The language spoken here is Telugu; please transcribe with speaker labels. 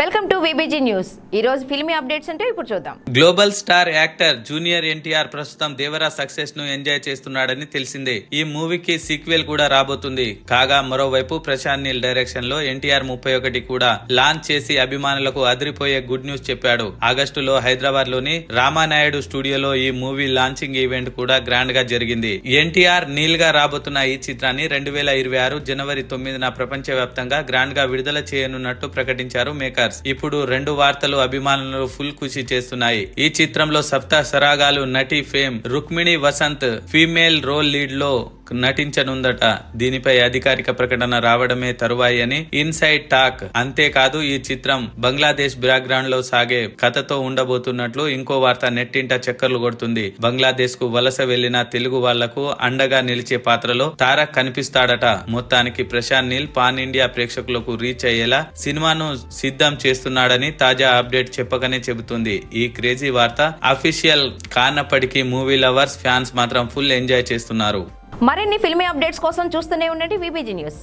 Speaker 1: వెల్కమ్ టు విబిజీ న్యూస్ ఈ రోజు ఫిల్మీ అప్డేట్స్ అంటే ఇప్పుడు చూద్దాం.
Speaker 2: Global star actor junior NTR ప్రస్తుతం దేవరా సక్సెస్ను ఎంజాయ్ చేస్తున్నాడని తెలిసిందే. ఈ మూవీకి సీక్వెల్ కూడా రాబోతుంది. కాగా మరోవైపు ప్రశాంత్ నీల్ డైరెక్షన్లో ఎన్టీఆర్ ముప్పై ఒకటి కూడా లాంచ్ చేసి అభిమానులకు అదిరిపోయే గుడ్ న్యూస్ చెప్పాడు. ఆగస్టులో హైదరాబాద్లోని రామానాయుడు స్టూడియోలో ఈ మూవీ లాంచింగ్ ఈవెంట్ కూడా గ్రాండ్గా జరిగింది. ఎన్టీఆర్ నీల్గా రాబోతున్న ఈ చిత్రాన్ని రెండు వేల ఇరవై ఆరు జనవరి తొమ్మిదిన ప్రపంచ వ్యాప్తంగా గ్రాండ్గా విడుదల చేయనున్నట్టు ప్రకటించారు మేకర్. మేకర్స్ ఇప్పుడు రెండు వార్తలు అభిమానులు ఫుల్ ఖుషి చేస్తున్నాయి. ఈ చిత్రంలో సప్త సరాగాలు నటి fame Rukmini Vasanth female role లీడ్లో నటించనుందట. దీనిపై అధికారిక ప్రకటన రావడమే తరువాయి అని ఇన్సైడ్ టాక్. అంతేకాదు ఈ చిత్రం బంగ్లాదేశ్ బ్యాక్గ్రౌండ్లో సాగే కథతో ఉండబోతున్నట్లు ఇంకో వార్త నెట్టింట చక్కర్లు కొడుతుంది. బంగ్లాదేశ్కు వలస వెళ్ళిన తెలుగు వాళ్ళకు అండగా నిలిచే పాత్రలో తారక్ కనిపిస్తాడట. మొత్తానికి ప్రశాంత్ నీల్ పాన్ ఇండియా ప్రేక్షకులకు రీచ్ అయ్యేలా సినిమాను సిద్ధం చేస్తున్నాడని తాజా అప్డేట్ చెప్పకనే చెబుతుంది. ఈ క్రేజీ వార్త అఫీషియల్ కానప్పటికీ మూవీ లవర్స్ ఫ్యాన్స్ మాత్రం ఫుల్ ఎంజాయ్ చేస్తున్నారు.
Speaker 1: మరిన్ని ఫిల్మీ అప్డేట్స్ కోసం చూస్తూనే ఉండండి విబిజీ న్యూస్.